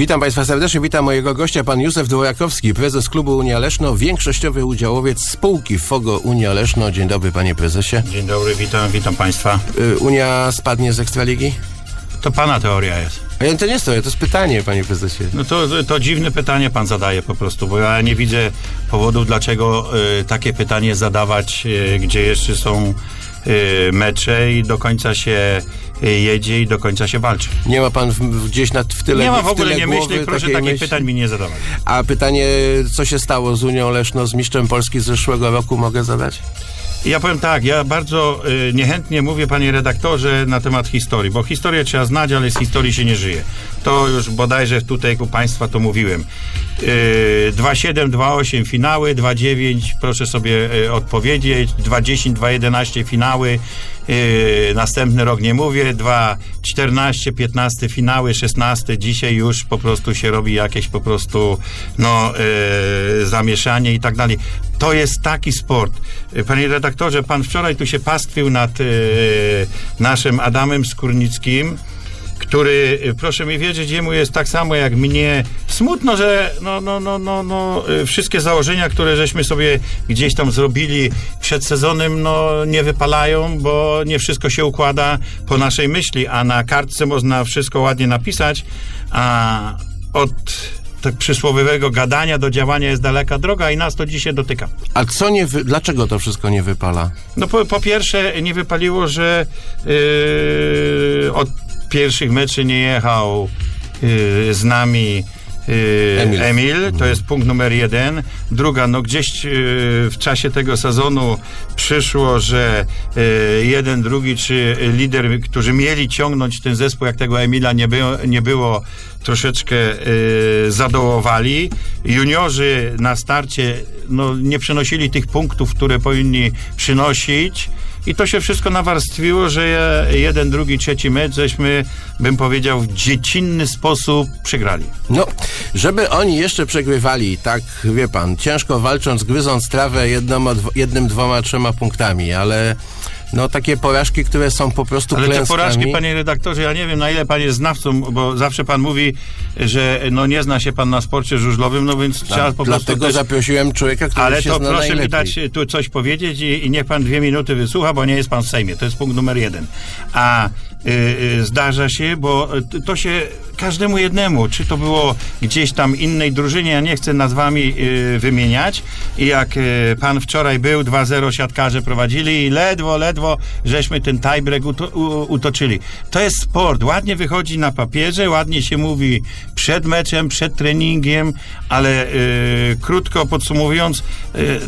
Witam Państwa serdecznie, witam mojego gościa, pan Józef Dworakowski, prezes klubu Unia Leszno, większościowy udziałowiec spółki Fogo Unia Leszno. Dzień dobry panie prezesie. Dzień dobry, witam, witam Państwa. Y, Unia spadnie z Ekstraligi? To Pana teoria jest. A ja to nie stoję, to jest pytanie panie prezesie. No to, to dziwne pytanie Pan zadaje po prostu, bo ja nie widzę powodów, dlaczego y, takie pytanie zadawać, y, gdzie jeszcze są y, mecze i do końca się jedzie i do końca się walczy. Nie ma pan w, w, gdzieś na, w tyle Nie ma w w ogóle nie głowy myśli, proszę takich myśli? pytań mi nie zadawać. A pytanie, co się stało z Unią Leszno, z mistrzem Polski z zeszłego roku mogę zadać? Ja powiem tak, ja bardzo y, niechętnie mówię, panie redaktorze, na temat historii, bo historię trzeba znać, ale z historii się nie żyje. To już bodajże tutaj u państwa to mówiłem. Y, 2-7, 2-8 finały, 2-9, proszę sobie y, odpowiedzieć, 2-10, 2-11 finały, y, następny rok nie mówię, 2-14, 15 finały, 16, dzisiaj już po prostu się robi jakieś po prostu no, y, zamieszanie i tak dalej. To jest taki sport. Y, Panie redaktorze, pan wczoraj tu się pastwił nad y, naszym Adamem Skórnickim, który, proszę mi wierzyć, jemu jest tak samo jak mnie smutno, że no, no, no, no, no, wszystkie założenia, które żeśmy sobie gdzieś tam zrobili przed sezonem, no nie wypalają, bo nie wszystko się układa po naszej myśli, a na kartce można wszystko ładnie napisać, a od tak przysłowiowego gadania do działania jest daleka droga i nas to dzisiaj dotyka. A co nie, wy, dlaczego to wszystko nie wypala? No po, po pierwsze nie wypaliło, że yy, od pierwszych meczy nie jechał yy, z nami yy, Emil. Emil. to jest punkt numer jeden. Druga, no gdzieś yy, w czasie tego sezonu przyszło, że jeden, drugi czy lider, którzy mieli ciągnąć ten zespół, jak tego Emila nie było, nie było troszeczkę zadołowali. Juniorzy na starcie no, nie przynosili tych punktów, które powinni przynosić. I to się wszystko nawarstwiło, że jeden, drugi, trzeci mecz żeśmy, bym powiedział, w dziecinny sposób przegrali. No, żeby oni jeszcze przegrywali, tak wie pan, ciężko walcząc, gryząc trawę jednoma, dwo- jednym, dwoma, trzema punktami, ale no takie porażki, które są po prostu Ale te klęskami. porażki, panie redaktorze, ja nie wiem, na ile pan jest znawcą, bo zawsze pan mówi, że no nie zna się pan na sporcie żużlowym, no więc trzeba po prostu Dlatego też... zaprosiłem człowieka, który Ale się to zna proszę mi najlepiej. dać tu coś powiedzieć i, i niech pan dwie minuty wysłucha, bo nie jest pan w Sejmie. To jest punkt numer jeden. A zdarza się, bo y, to się każdemu jednemu, czy to było gdzieś tam innej drużynie, ja nie chcę nazwami y, wymieniać. I jak y, pan wczoraj był, 2-0 siatkarze prowadzili i ledwo, ledwo żeśmy ten tiebreak utoczyli. To jest sport. Ładnie wychodzi na papierze, ładnie się mówi przed meczem, przed treningiem, ale y, krótko podsumowując, y,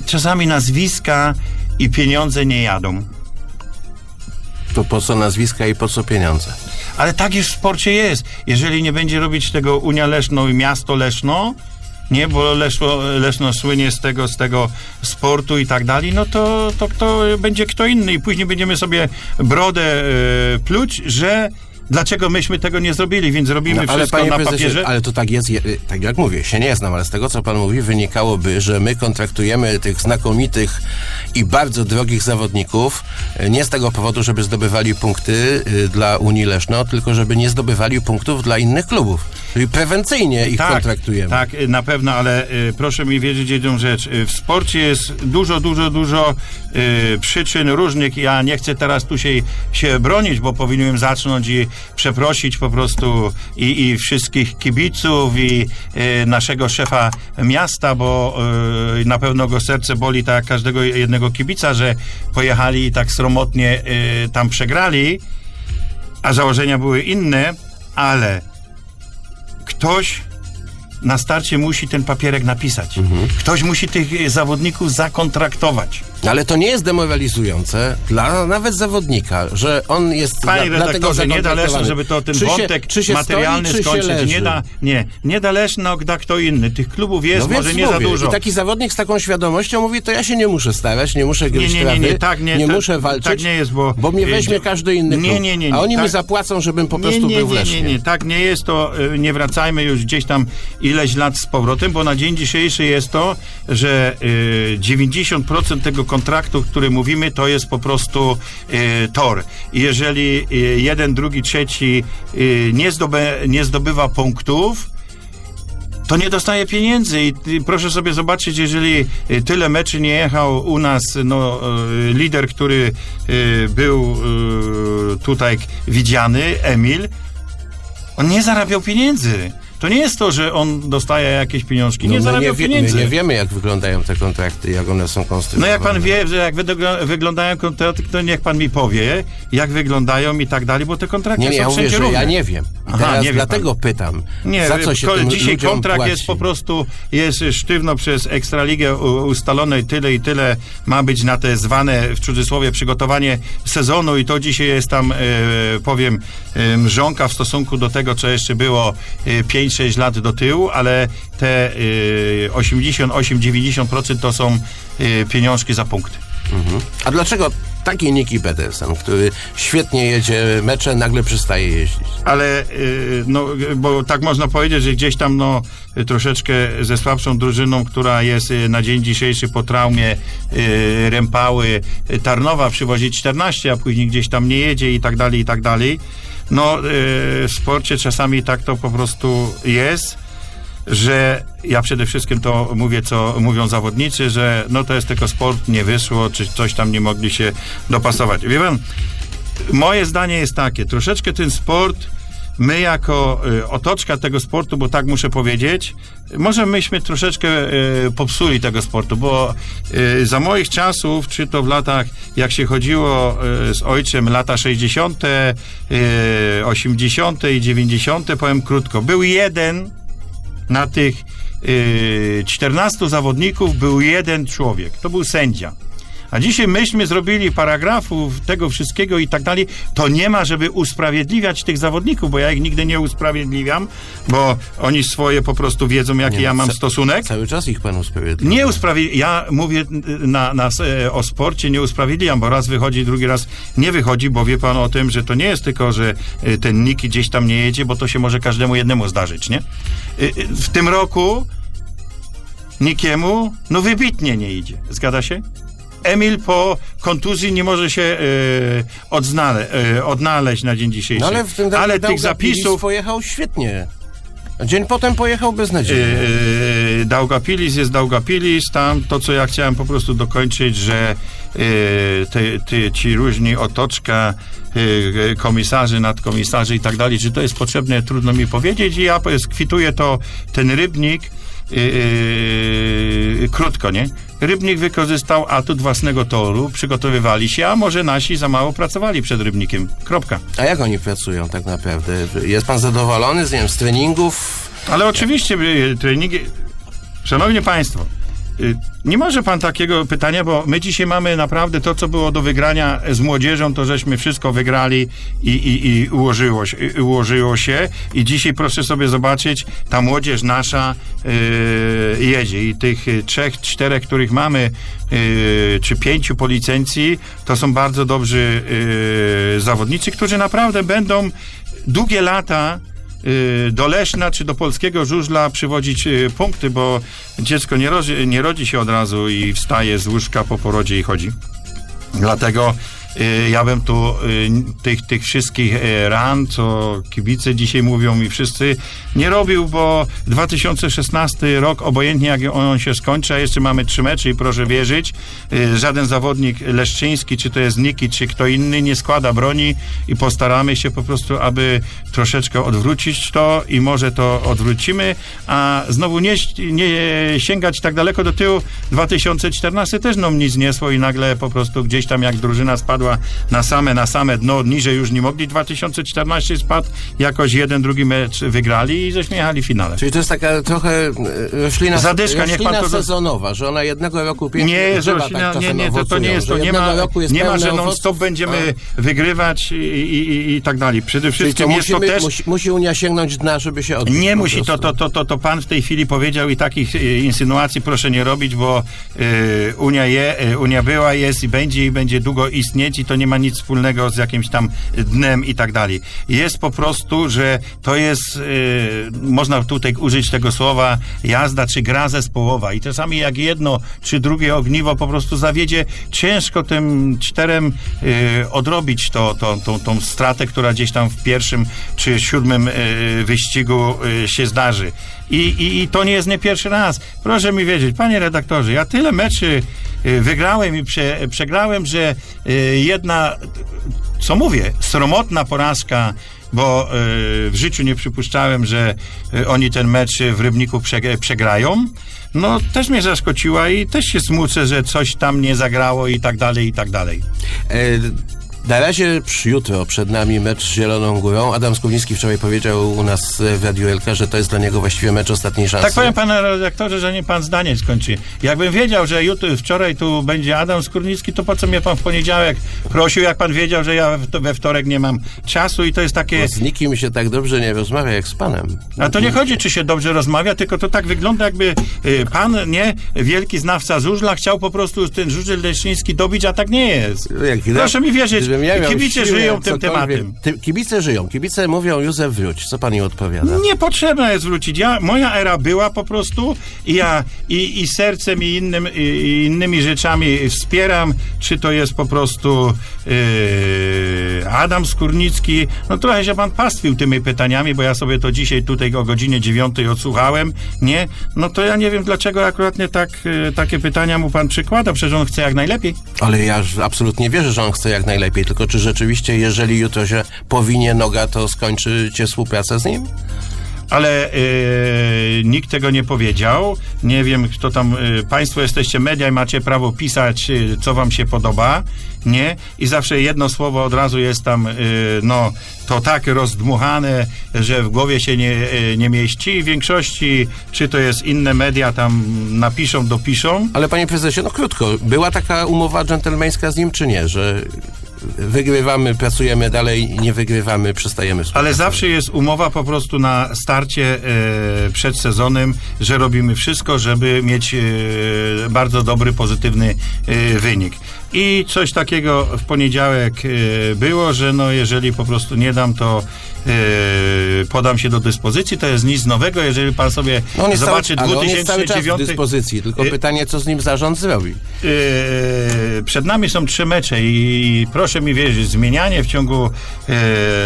czasami nazwiska i pieniądze nie jadą. To po co nazwiska i po co pieniądze? Ale tak już w sporcie jest. Jeżeli nie będzie robić tego Unia Leszno i miasto Leszno, nie, bo Leszno, Leszno słynie z tego, z tego sportu i tak dalej, no to, to, to będzie kto inny i później będziemy sobie brodę y, pluć, że dlaczego myśmy tego nie zrobili, więc robimy No, ale wszystko panie na prezesie, papierze. ale to tak jest, je- tak jak mówię, się nie znam, ale z tego co pan mówi, wynikałoby, że my kontraktujemy tych znakomitych i bardzo drogich zawodników e, nie z tego powodu, żeby zdobywali punkty y, dla Unii Leszno, tylko żeby nie zdobywali punktów dla innych klubów. Czyli prewencyjnie ich kontraktujemy. Tak, na pewno, ale y, proszę mi wierzyć jedną rzecz. Y, w sporcie jest dużo, dużo, dużo y, przyczyn różnych. Ja nie chcę teraz tu się, się bronić, bo powinienem zacząć i przeprosić po prostu i, i wszystkich kibiców i y, naszego szefa miasta, bo y, na pewno go serce boli tak każdego jednego kibica, że pojechali i tak sromotnie tam przegrali, a założenia były inne, ale ktoś na starcie musi ten papierek napisać. Mhm. Ktoś musi tych zawodników zakontraktować. Ale to nie jest demoralizujące dla nawet zawodnika, że on jest Panie dla, dlatego redaktorze, nie da Leszno, żeby to ten Czy się- wątek czy się materialny stoi, czy się skończyć. leży? nie da, nie, nie da Leszno, da kto inny. Tych klubów jest, No może nie za mówię, dużo. I taki zawodnik z taką świadomością mówi, to ja się nie muszę starać, nie muszę gryźć nie, nie, trawy, nie, tak, nie, tak- muszę walczyć, tak nie jest, bo- mnie y, weźmie każdy inny nie, klub. nie, nie, nie, a oni mi tak- zapłacą, żebym po prostu nie, nie, był w nie, Lesznie. nie, nie, tak nie jest to, y, nie wracajmy już gdzieś tam ileś lat z powrotem, bo na dzień dzisiejszy jest to, że y, 90% tego kontraktu, który mówimy, to jest po prostu y, tor. Jeżeli y, jeden, drugi, trzeci y, nie, zdobę, nie zdobywa punktów, to nie dostaje pieniędzy. I, proszę sobie zobaczyć, jeżeli tyle meczy nie jechał u nas no, lider, który był tutaj widziany, Emil, on nie zarabiał pieniędzy. To nie jest to, że on dostaje jakieś pieniążki. Nie No my, zarabiał nie wie, my pieniędzy. nie wiemy, jak wyglądają te kontrakty, jak one są No konstruowane. jak pan wie, że jak wyglądają kontrakty, to niech pan mi powie, jak wyglądają i tak dalej, bo te kontrakty Nie, nie, są ja mówię, że równe. ja nie wiem. Aha, teraz nie dlatego pytam, Nie, za co się ko- tym dzisiaj kontrakt płaci? jest po prostu jest sztywno przez Ekstraligę ustalone tyle i tyle ma być na te zwane w cudzysłowie przygotowanie sezonu i to dzisiaj jest tam e, powiem e, mrzonka w stosunku do tego, co jeszcze było e, 5-6 lat do tyłu, ale te e, 88-90% to są e, pieniążki za punkty. Mhm. A dlaczego taki Niki Pedersen, który świetnie jedzie mecze, nagle przestaje jeździć? ale y, no, y, bo tak można powiedzieć, że gdzieś tam no, y, troszeczkę ze słabszą drużyną, która jest y, na dzień dzisiejszy po traumie y, Rępały, y, Tarnowa przywozi 14, a później gdzieś tam nie jedzie i tak dalej, i tak dalej. No, y, w sporcie czasami tak to po prostu jest że ja przede wszystkim to mówię, co mówią zawodnicy, że no to jest tylko sport, nie wyszło, czy coś tam nie mogli się dopasować. Wie pan, moje zdanie jest takie, troszeczkę ten sport, my jako y, otoczka tego sportu, bo tak muszę powiedzieć, może myśmy troszeczkę y, popsuli tego sportu, bo y, za moich czasów, czy to w latach, jak się chodziło z ojcem, lata 60., y, 80. i 90., powiem krótko, był jeden na tych y, 14 zawodników był jeden człowiek. To był sędzia. A dzisiaj myśmy zrobili paragrafów tego wszystkiego i tak dalej. To nie ma, żeby usprawiedliwiać tych zawodników, bo ja ich nigdy nie usprawiedliwiam, bo oni swoje po prostu wiedzą, jaki Nie, ja no, mam ca- stosunek. Cały czas ich pan usprawiedliwia. Nie usprawiedliwiam. Ja mówię y, na, na, e, o sporcie, nie usprawiedliwiam, bo raz wychodzi, drugi raz nie wychodzi, bo wie pan o tym, że to nie jest tylko, że y, ten Niki gdzieś tam nie jedzie, bo to się może każdemu jednemu zdarzyć, nie? Y, W tym roku Nikiemu, no wybitnie nie idzie. Zgadza się? Emil po kontuzji nie może się y, odznale, y, odnaleźć na dzień dzisiejszy. No ale w tym ale Dał- tych zapisów pojechał świetnie. Dzień potem pojechał beznadziejnie. Yy, Daugapilis jest Daugapilis, tam to, co ja chciałem po prostu dokończyć, że yy, te, te, ci różni otoczka, yy, komisarzy, nadkomisarzy i tak dalej, czy to jest potrzebne, trudno mi powiedzieć i ja skwituję to, ten Rybnik, yy, krótko, nie? Rybnik wykorzystał atut własnego toru, przygotowywali się, a może nasi za mało pracowali przed Rybnikiem. Kropka. A jak oni pracują tak naprawdę? Jest pan zadowolony z, nie wiem, z treningów? Ale oczywiście y, treningi. Szanowni Państwo, nie może pan takiego pytania, bo my dzisiaj mamy naprawdę to, co było do wygrania z młodzieżą, to żeśmy wszystko wygrali i, i, i ułożyło, się, i ułożyło się. I dzisiaj proszę sobie zobaczyć, ta młodzież nasza y, jedzie. I tych y, trzech, czterech, których mamy, y, czy pięciu po licencji, to są bardzo dobrzy y, zawodnicy, którzy naprawdę będą długie lata y, do Leszna czy do polskiego żużla przywodzić y, punkty, bo dziecko nie rodzi, nie rodzi się od razu i wstaje z łóżka po porodzie i chodzi. Dlatego y, ja bym tu y, tych, tych wszystkich y, ran, co kibice dzisiaj mówią i wszyscy, nie robił, bo 2016 rok, obojętnie jak on się skończy, a jeszcze mamy trzy mecze i proszę wierzyć, y, żaden zawodnik leszczyński, czy to jest Niki, czy kto inny, nie składa broni i postaramy się po prostu, aby troszeczkę odwrócić to i może to odwrócimy, a znowu nie, nie sięgać tak daleko do tyłu. 2014 też nam nic niesło i nagle po prostu gdzieś tam jak drużyna spadła na same, na same dno, niżej już nie mogli. 2014 spadł, jakoś jeden, drugi mecz wygrali i żeśmy jechali w finale. Czyli to jest taka trochę e, roślina, Zadyszka, niech pan roślina to- sezonowa, że ona jednego roku pięknie Nie roślina, tak nie, nie, to, to nie jest to, nie ma, nie ma, że non stop będziemy wygrywać i, i, i, i tak dalej. Przede Czyli to wszystkim jest to musimy, też... musi, musi Unia sięgnąć dna, żeby się odbić. Nie musi, to, to, to, to, to pan w tej chwili powiedział i takich y, insynuacji proszę nie robić, bo y, Unia, je, Unia była, jest i będzie i będzie długo istnieć. Inteligencji, to nie ma nic wspólnego z jakimś tam dnem i tak dalej. Jest po prostu, że to jest, y, można tutaj użyć tego słowa, jazda czy gra zespołowa. I czasami jak jedno czy drugie ogniwo po prostu zawiedzie, ciężko tym czterem y, odrobić to, to, tą, tą stratę, która gdzieś tam w pierwszym czy siódmym y, wyścigu y, się zdarzy. I, i, I to nie jest nie pierwszy raz. Proszę mi wiedzieć, panie redaktorze, ja tyle meczy wygrałem i prze, przegrałem, że y, jedna, co mówię, sromotna porażka, bo y, w życiu nie przypuszczałem, że y, oni ten mecz w Rybniku prze, przegrają. No, też mnie zaskoczyła i też się smucę, że coś tam nie zagrało i tak dalej, i tak dalej. E, Na razie jutro przed nami mecz z Zieloną Górą. Adam Skownicki wczoraj powiedział u nas w Radiu Elka, że to jest dla niego właściwie mecz ostatniej szansy. Tak powiem panie redaktorze, że nie pan zdanie skończy. Jakbym wiedział, że jutro, wczoraj tu będzie Adam Skórnicki, to po co mnie pan w poniedziałek prosił, jak pan wiedział, że ja we- wtorek nie mam czasu i to jest takie... Bo z nikim się tak dobrze nie rozmawia jak z panem. A to nie chodzi, czy się dobrze rozmawia, tylko to tak wygląda, jakby y, pan, nie, wielki znawca żużla, chciał po prostu ten żużel leszczyński dobić, a tak nie jest. Proszę mi wierzyć, kibice siłę, żyją tym tematem. Ty, kibice żyją. Kibice mówią, Józef wróć. Co pan im odpowiada? Niepotrzebna jest wrócić. Ja, moja era była po prostu i ja i, i sercem i, innym, i, i innymi rzeczami wspieram, czy to jest po prostu yy, Adam Skórnicki. No trochę się pan pastwił tymi pytaniami, bo ja sobie to dzisiaj tutaj o godzinie dziewiątej odsłuchałem, nie? No to ja nie wiem, dlaczego akurat nie tak, yy, takie pytania mu pan przykłada, przecież on chce jak najlepiej. Ale ja absolutnie wierzę, że on chce jak najlepiej. Tylko czy rzeczywiście, jeżeli jutro się powinie noga, to skończycie współpracę z nim? ale yy, nikt tego nie powiedział. Nie wiem, kto tam. Yy, państwo jesteście media i macie prawo pisać, yy, co wam się podoba, nie? I zawsze jedno słowo od razu jest tam, no, to tak rozdmuchane, że w głowie się nie, nie mieści. W większości, czy to jest inne media, tam napiszą, dopiszą. Ale panie prezesie, no krótko, była taka umowa dżentelmeńska z nim, czy nie? Że wygrywamy, pracujemy dalej, nie wygrywamy, przestajemy współpracować? Ale zawsze jest umowa po prostu na starcie e, przed sezonem, że robimy wszystko, żeby mieć e, bardzo dobry, pozytywny e, wynik. I coś takiego w poniedziałek było, że no jeżeli po prostu nie dam, to podam się do dyspozycji. To jest nic nowego, jeżeli pan sobie No on zobaczy cały, ale on jest cały czas w 2009 dyspozycji, tylko pytanie, co z nim zarząd zrobi. Przed nami są trzy mecze i proszę mi wierzyć, zmienianie w ciągu yy,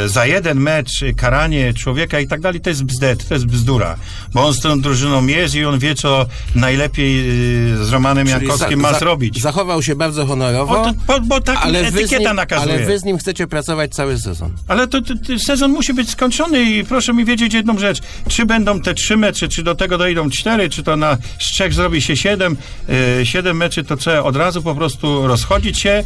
za jeden mecz, karanie człowieka i tak dalej, to jest bzdet, to jest bzdura. Bo on z tą drużyną jest i on wie, co najlepiej yy, z Romanem Czyli Jankowskim za- ma za- zrobić. Zachował się bardzo honorowo, O, to, bo, bo tak ale, etykieta nim, nakazuje. ale wy z nim chcecie pracować cały sezon. Ale to, to, to sezon musi być skończony i proszę mi wiedzieć jedną rzecz. Czy będą te trzy mecze, czy do tego dojdą cztery, czy to na z trzech zrobi się siedem. E, siedem meczy to co, od razu po prostu rozchodzić się e,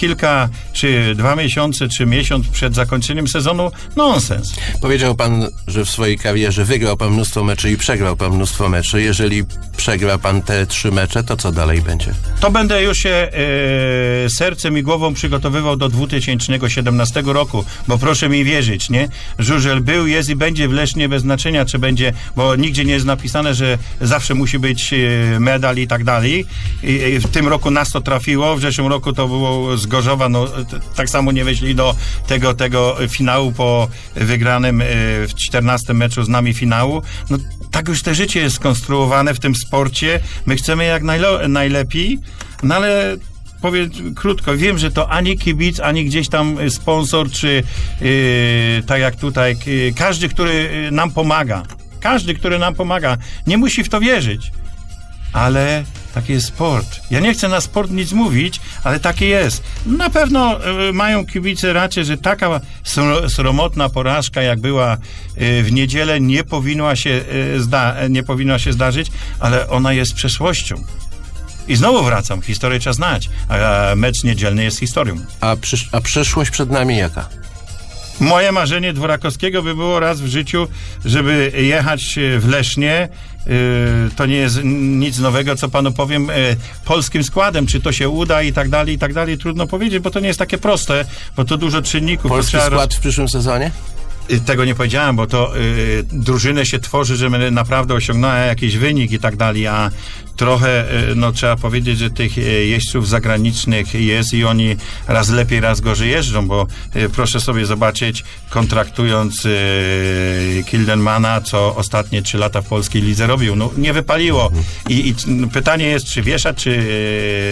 kilka, czy dwa miesiące, czy miesiąc przed zakończeniem sezonu? Nonsens. Powiedział pan, że w swojej karierze wygrał pan mnóstwo meczy i przegrał pan mnóstwo meczy. Jeżeli przegra pan te trzy mecze, to co dalej będzie? To będę już się e, sercem i głową przygotowywał do 2017 roku, bo proszę mi wierzyć, nie? Żużel był, jest i będzie w Lesznie bez znaczenia, czy będzie, bo nigdzie nie jest napisane, że zawsze musi być e, medal i tak dalej. I, i w tym roku nas to trafiło, w zeszłym roku to było z Gorzowa, no tak samo nie weszli do tego, tego finału po wygranym e, w 14 meczu z nami finału. No tak już te życie jest skonstruowane w tym sporcie. My chcemy jak najlepiej, no ale powiem krótko, wiem, że to ani kibic, ani gdzieś tam sponsor, czy yy, tak jak tutaj, yy, każdy, który y, nam pomaga, każdy, który nam pomaga, nie musi w to wierzyć. Ale taki jest sport. Ja nie chcę na sport nic mówić, ale taki jest. Na pewno y, mają kibice raczej, że taka sro- sromotna porażka, jak była y, w niedzielę, nie powinna się, y, zda- nie powinna się zdarzyć, ale ona jest przeszłością. I znowu wracam, historię trzeba znać, a mecz niedzielny jest historią. A, przysz- a przyszłość przed nami jaka? Moje marzenie Dworakowskiego by było raz w życiu, żeby jechać e, w Lesznie. Yy, To nie jest nic nowego, co panu powiem, yy, polskim składem. Czy to się uda i tak dalej, i tak dalej. Trudno powiedzieć, bo to nie jest takie proste, bo to dużo czynników. Polski trzeba roz- skład w przyszłym sezonie? Y, tego nie powiedziałem, bo to y, drużynę się tworzy, żeby naprawdę osiągnęła jakiś wynik i tak dalej, a trochę, y, no trzeba powiedzieć, że tych y, jeźdźców zagranicznych jest i oni raz lepiej, raz gorzej jeżdżą, bo proszę sobie zobaczyć, kontraktując y, Kildenmana, co ostatnie trzy lata w polskiej lidze robił, no nie wypaliło. I, i c- pytanie jest, czy wieszać, czy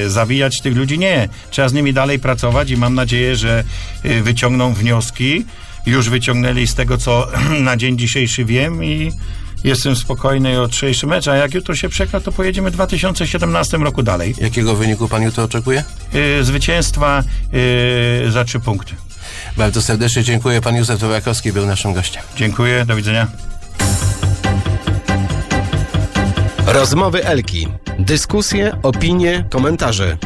y, zawijać tych ludzi? Nie. Trzeba z nimi dalej pracować i mam nadzieję, że y, wyciągną wnioski. Już wyciągnęli z tego, co na dzień dzisiejszy wiem i jestem spokojny o jutrzejszy mecz, a jak jutro się przegra, to pojedziemy w 2017 roku dalej. Jakiego wyniku pan jutro oczekuje? Y, zwycięstwa y, za trzy punkty. Bardzo serdecznie dziękuję. Pan Józef Torakowski był naszym gościem. Dziękuję, do widzenia. Rozmowy Elki. Dyskusje, opinie, komentarze.